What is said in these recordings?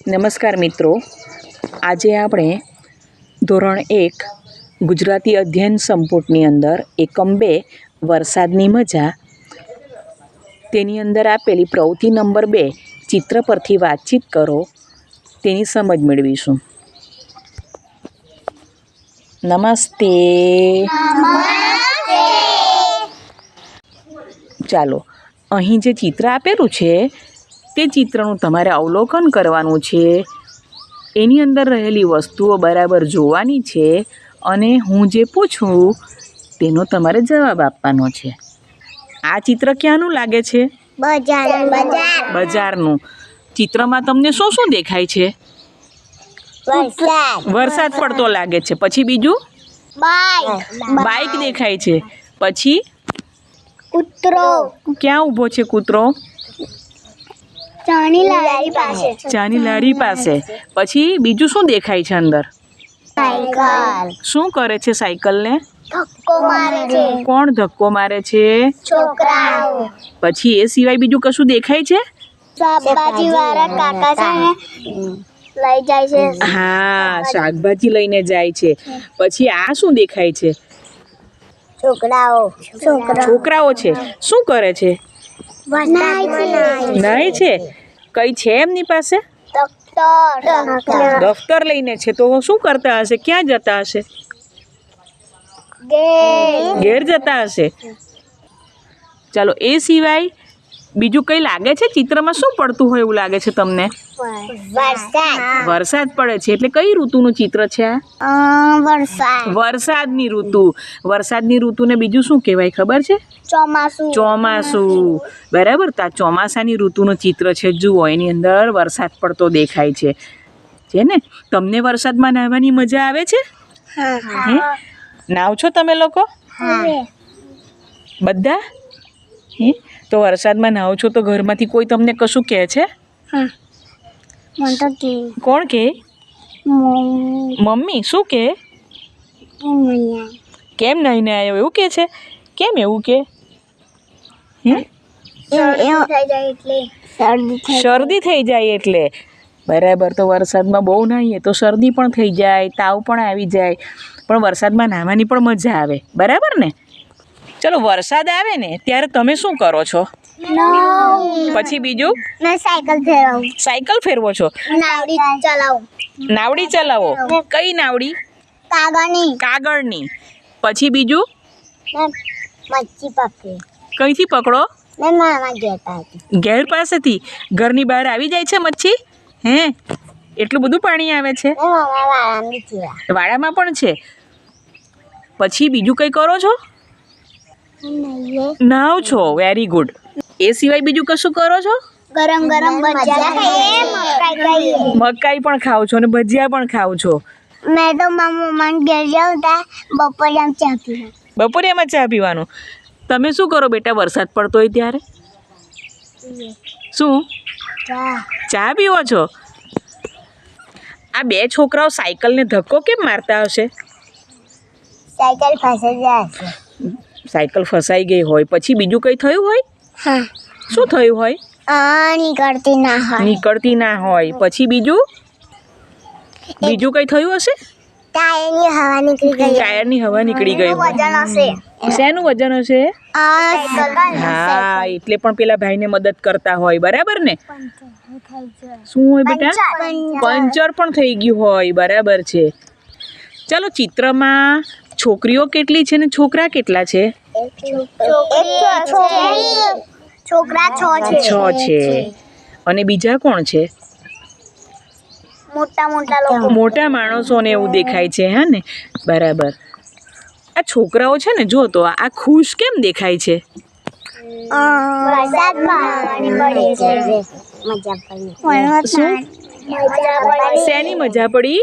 નમસ્કાર મિત્રો. આજે આપણે ધોરણ એક ગુજરાતી અધ્યયન સંપુટની અંદર એકમ બે વરસાદની મજા તેની અંદર આપેલી પ્રવૃત્તિ નંબર બે ચિત્ર પરથી વાતચીત કરો તેની સમજ મેળવીશું. નમસ્તે. ચાલો અહીં જે ચિત્ર આપેલું છે તે ચિત્રનું તમારે અવલોકન કરવાનું છે. એની અંદર રહેલી વસ્તુઓ બરાબર જોવાની છે અને હું જે પૂછું તેનો તમારે જવાબ આપવાનો છે. આ ચિત્ર ક્યાંનું લાગે છે? બજાર બજાર. બજારનું. ચિત્રમાં તમને શું શું દેખાય છે? વરસાદ. પડતો લાગે છે. પછી બીજું? બાઈક બાઇક દેખાય છે. પછી? કૂતરો. ક્યાં ઊભો છે કૂતરો? ચાની લારી પાસે. ચાની લારી પાસે. પછી બીજું શું દેખાય છે અંદર? સાયકલ. શું કરે છે સાયકલને? ધક્કો મારે છે. કોણ ધક્કો મારે છે? છોકરાઓ. પછી એ સિવાય બીજું કશું દેખાય છે? શાકભાજી વાળા કાકા છે ને લઈ જાય છે. હા શાકભાજી લઈને જાય છે. પછી આ શું દેખાય છે? છોકરાઓ. છોકરાઓ. છોકરાઓ છે. શું કરે છે? નાય છે? કઈ છે એમની પાસે? દફતર લઈને છે. તો શું કરતા હશે? ક્યાં જતા હશે? ઘેર જતા હશે? ચાલો એ સિવાય બીજું કંઈ લાગે છે? ચિત્રમાં શું પડતું હોય એવું લાગે છે તમને? વરસાદ. પડે છે. એટલે કઈ ઋતુનું ચિત્ર છે વરસાદની ઋતુ. વરસાદની ઋતુને બીજું શું કહેવાય ખબર છે? ચોમાસું. ચોમાસું. બરાબર? તા ચોમાસાની ઋતુનું ચિત્ર છે. જુઓ એની અંદર વરસાદ પડતો દેખાય છે. છે ને? તમને વરસાદમાં નાહવાની મજા આવે છે? નાવ છો તમે લોકો? બધા? હે? તો વરસાદમાં નાહો છો તો ઘરમાંથી કોઈ તમને કશું કહે છે? કોણ કે. કોણ કહે મમ્મી. શું કહે કેમ નહીં આવ્યો? એવું કહે છે? કેમ એવું કે? હે શરદી થઈ જાય એટલે. બરાબર તો વરસાદમાં બહુ નાહીએ તો શરદી પણ થઈ જાય તાવ પણ આવી જાય. પણ વરસાદમાં નાહવાની પણ મજા આવે. બરાબર ને? ચલો વરસાદ આવે ને ત્યારે તમે શું કરો છો? પછી બીજું? સાયકલ ફેરવું. સાયકલ ફેરવો છો? નાવડી ચલાવો. નાવડી ચલાવો? કઈ નાવડી? કાગળની. કાગળની. પછી બીજું? મચ્છી પકડી. કઈથી પકડો? ઘેર પાસેથી. ઘરની બહાર આવી જાય છે મચ્છી? હે? એટલું બધું પાણી આવે છે? વાડામાં પણ છે. પછી બીજું કંઈ કરો છો? નાવ છો વેરી ગુડ એ સિવાય બીજું કશું કરો છો? ગરમ ગરમ ભજીયા મકાઈ પણ ખાવ છો અને ભજીયા પણ ખાવ છો? મેં તો મારા મમ્માને ઘેર જાઉં ત્યાં બપોરે આમ ચા પીવા. બપોરે એમાં ચા પીવાનું? તમે શું કરો બેટા વરસાદ પડતો હોય ત્યારે? શું? ચા. ચા પીવો છો? આ બે છોકરાઓ સાયકલને ધક્કો કેમ મારતા હશે? સાયકલ પાસે જાય છે. સાયકલ ફસાઈ ગઈ હોય પછી બીજું કંઈ થયું હોય? હા. શું થયું હોય? આ નીકળતી ના હોય. નીકળતી ના હોય. પછી બીજું? બીજું કંઈ થયું હશે? ટાયરની હવા નીકળી ગઈ. ટાયરની હવા નીકળી ગઈ હોય. વજન હશે. શેનું વજન હશે? હા એટલે પણ પેલા ભાઈને મદદ કરતા હોય. બરાબર ને? શું હોય બેટા? પંચર પણ થઈ ગયું હોય. બરાબર છે. ચાલો ચિત્રમાં છોકરીઓ કેટલી છે ને છોકરા કેટલા છે? છોકરા છ છે. અને બીજા કોણ છે? મોટા મોટા લોકો. મોટા માણસોને એવું દેખાય છે હા ને? બરાબર. આ છોકરાઓ છે ને જો તો આ ખુશ કેમ દેખાય છે? શેની મજા પડી?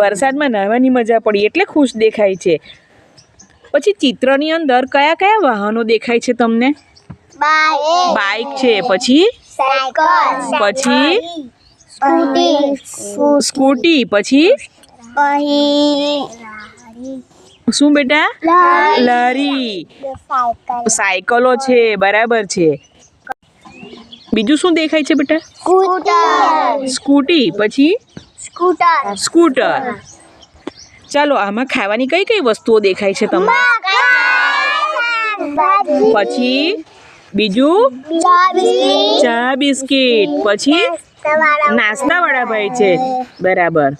વરસાદમાં નાહવાની મજા પડી એટલે ખુશ દેખાય છે. પછી ચિત્રની અંદર કયા કયા વાહનો દેખાય છે તમને? બાઈક બાઇક છે પછી? પછી? સ્કૂટી પછી? શું બેટા? લારી. લારી સાયકલો છે બરાબર છે. બીજું શું દેખાય છે બેટા? સ્કૂટી પછી? સ્કૂટર. સ્કૂટર. ચાલો આમાં ખાવાની કઈ કઈ વસ્તુઓ દેખાય છે તમને? પછી બીજું? ચા બિસ્કિટ. પછી નાસ્તાવાળા ભાઈ. છે. બરાબર.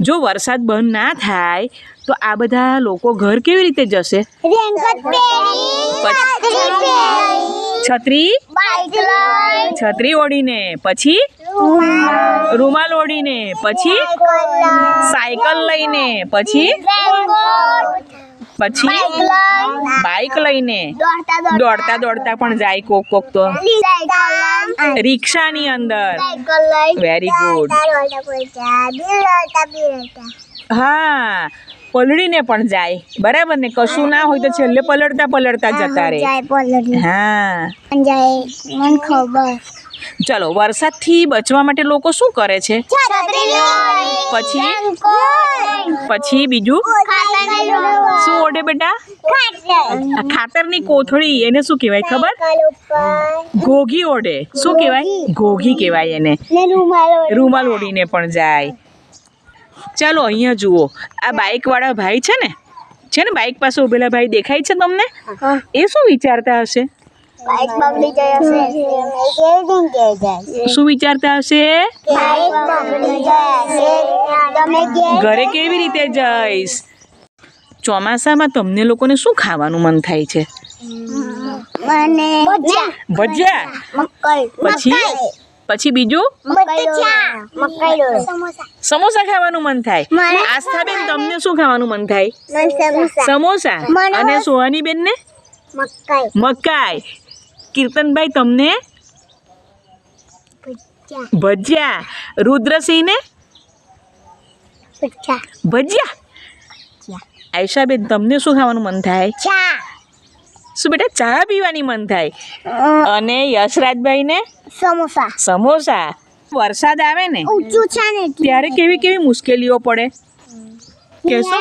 જો વરસાદ બંધ ના થાય તો આ બધા લોકો ઘર કેવી રીતે જશે? છત્રી છત્રી ઓઢીને. પછી? રૂમાલ. ઓઢીને પછી સાયકલ લઈને પછી પછી બાઇક લઈને દોડતા દોડતા પણ જાય કોક કોક તો. રિક્ષાની અંદર. વેરી ગુડ હા પલળીને પણ જાય. બરાબર ને? કશું ના હોય તો છેલ્લે પલળતા પલળતા જતા રહે. હા મને ખબર. ચલો વરસાદથી બચવા માટે લોકો શું કરે છે? પછી? પછી બીજું? શું ઓઢે બેટા? ખાતરની કોથળી એને શું કહેવાય ખબર? ઘોઘી ઓઢે શું કહેવાય? ઘોઘી કહેવાય એને. રૂમાલ ઓઢીને પણ જાય. ચાલો અહીંયા જુઓ. આ બાઇક વાળા ભાઈ છે ને? છે ને બાઇક પાસે ઉભેલા ભાઈ? દેખાય છે તમને? એ શું વિચારતા હશે? બાઈક બગડી જાય હશે. કેવી દિન જાય શું વિચારતા હશે? બાઈક બગડી જાય હશે. તમે ઘરે કેવી રીતે જઈશ? ચોમાસામાં તમને લોકોને શું ખાવાનું મન થાય છે? મને ભજીયા. ભજીયા? પછી? પછી બીજું? સમોસા. સમોસા ખાવાનું મન થાય. આસ્થા આસ્થાબેન તમને શું ખાવાનું મન થાય? સમોસા. સમોસા. અને સોહાની બેન ને મકાઈ. મકાઈ. કીર્તનભાઈ તમને? ભજીયા. ભજીયા. રુદ્રસિંહ ને ભજીયા? આયશાબેન તમને શું ખાવાનું મન થાય? ચા. શું બેટા ચા પીવાની મન થાય? અને યશરાજભાઈ ને સમોસા. સમોસા. વરસાદ આવે ને. ત્યારે કેવી કેવી મુશ્કેલીઓ પડે? કેશો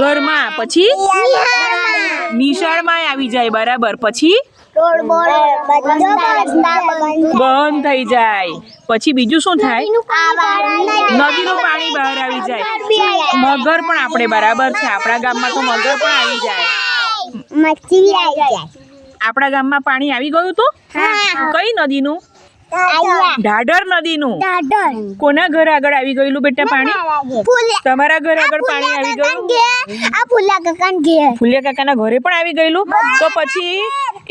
ઘરમાં પછી. નિશાળમાં આવી જાય બરાબર. પછી? બધા થઈ જાય. પછી બીજું શું થાય? નદીનું પાણી બહાર આવી જાય. મગર પણ આપણે બરાબર છે. આપણા ગામમાં તો મગર પણ આવી જાય. આપણા ગામમાં પાણી આવી ગયું તો? કઈ નદીનું? ઢાઢર નદીનું. કોના ઘર આગળ આવી ગયેલું બેટા પાણી? તમારા ઘર આગળ પાણી આવી ગયું આ ફૂલા કાકાન ઘેર. ફુલિયા કાકાના ઘરે પણ આવી ગયેલું? તો પછી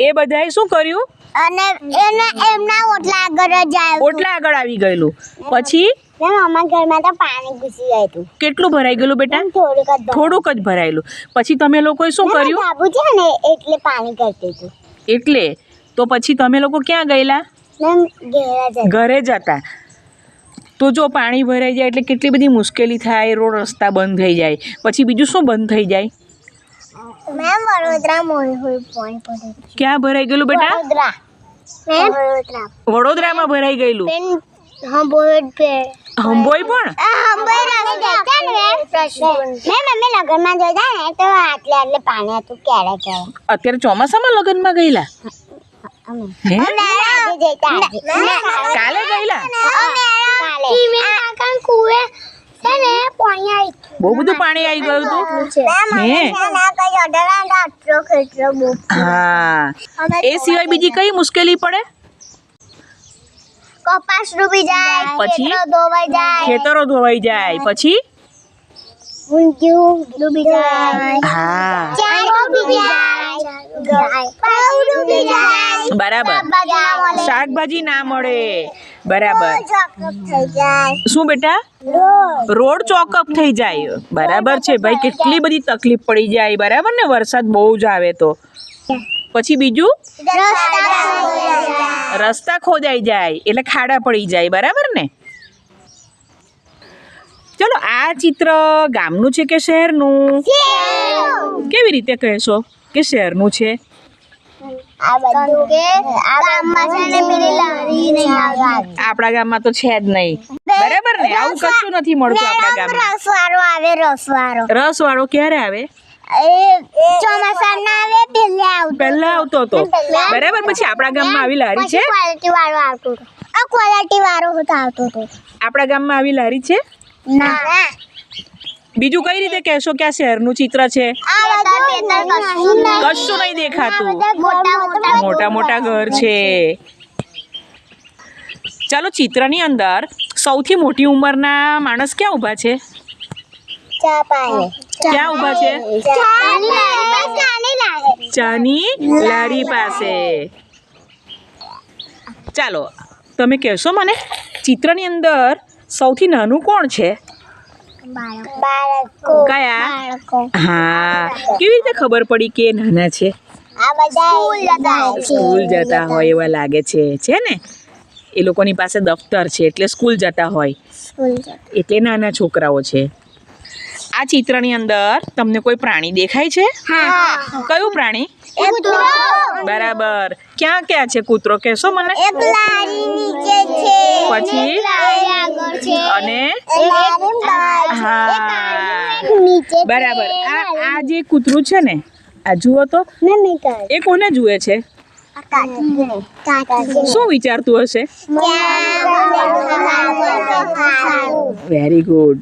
એ બધાએ શું કર્યું? અને એને એમના ઓટલા આગળ જ આવ્યું ઓટલા આગળ આવી ગયેલું. પછી? મેમ ઘરમાં તો પાણી ઘૂસી ગયું હતું. કેટલું ભરાઈ ગયેલું બેટા? થોડુંક જ થોડુંક જ ભરાયેલું. પછી તમે લોકોએ શું કર્યું? છે ને એટલે પાણી કરતી હતું. એટલે? તો પછી તમે લોકો ક્યાં ગયેલા? ઘેરા જ ઘરે જ હતા. તો જો પાણી ભરાઈ જાય એટલે કેટલી બધી મુશ્કેલી થાય રોડ રસ્તા બંધ થઈ જાય. પછી બીજું શું બંધ થઈ જાય? મેમ વડોદરા મોય હોય પોઈન્ટ પડે ક્યાં ભરાઈ ગયેલું બેટા? વડોદરા. મેમ? વડોદરા. વડોદરામાં ભરાઈ ગયેલું? પણ? જતા અત્યારે ચોમાસામાં લગ્નમાં ગયેલા? કાલે ગયેલા? કાકા છે ને પાણી આવી બહુ બધું પાણી આવી ગયું હતું? હે? એ સિવાય બીજી કઈ મુશ્કેલી પડે? કપાસ ડૂબી જાય પછી? ખેતરો ધોવાઈ જાય. પછી? ઊંધિયું ડૂબી જાય હા. ચારો ડૂબી જાય પાઉં ડૂબી જાય બરાબર. શાકભાજી ના મળે. બરાબર. શું બેટા? રોડ ચોકઅપ થઈ જાય. બરાબર છે ભાઈ કેટલી બધી તકલીફ પડી જાય. બરાબર ને? વરસાદ બહુ જ આવે તો. પછી બીજું? રસ્તા ખોદાઈ જાય. એટલે ખાડા પડી જાય. બરાબર ને? ચલો આ ચિત્ર ગામનું છે કે શહેરનું? કેવી રીતે કહેશો કે શહેરનું છે? આપણા ગામમાં તો છે જ નહીં. બરાબર ને? આવું કશું નથી મળતું આપણા ગામમાં. રસવાળો આવે રસવાળો. રસ વાળો ક્યારે આવે? પહેલા આવતો હતો. બરાબર પછી આપણા ગામમાં આવી લારી છે? ક્વોલિટી વાળો આવતો હતો. ક્વોલિટી વાળો આવતો હતો. આપણા ગામમાં આવી લારી છે? ના. બીજું કઈ રીતે કહેશો કે આ શહેરનું ચિત્ર છે? કશું નહીં દેખાતું. મોટા મોટા ઘર છે. ચાલો ચિત્રની અંદર સૌથી મોટી ઉંમરના માણસ ક્યાં ઊભા છે? ક્યાં ઊભા છે? ચાની લારી પાસે. ચાલો, તમે કહેશો મને ચિત્રની અંદર સૌથી નાનું કોણ છે? કયા? હા. કેવી રીતે ખબર પડી કે નાના છે? આ સ્કૂલ જતા હોય એવા લાગે છે. છે ને? એ લોકોની પાસે દફતર છે એટલે સ્કૂલ જતા હોય. એટલે નાના છોકરાઓ છે. આ ચિત્રની અંદર તમને કોઈ પ્રાણી દેખાય છે? હા. કયું પ્રાણી? બરાબર. ક્યાં ક્યાં છે કૂતરો? કહેશો મને. પછી? લારી આગળ છે. અને. હા. એક નીચે છે. બરાબર. આ આ જે કૂતરું છે ને આ જુઓ તો. એ કોને જુએ છે? શું વિચારતું હશે? Very good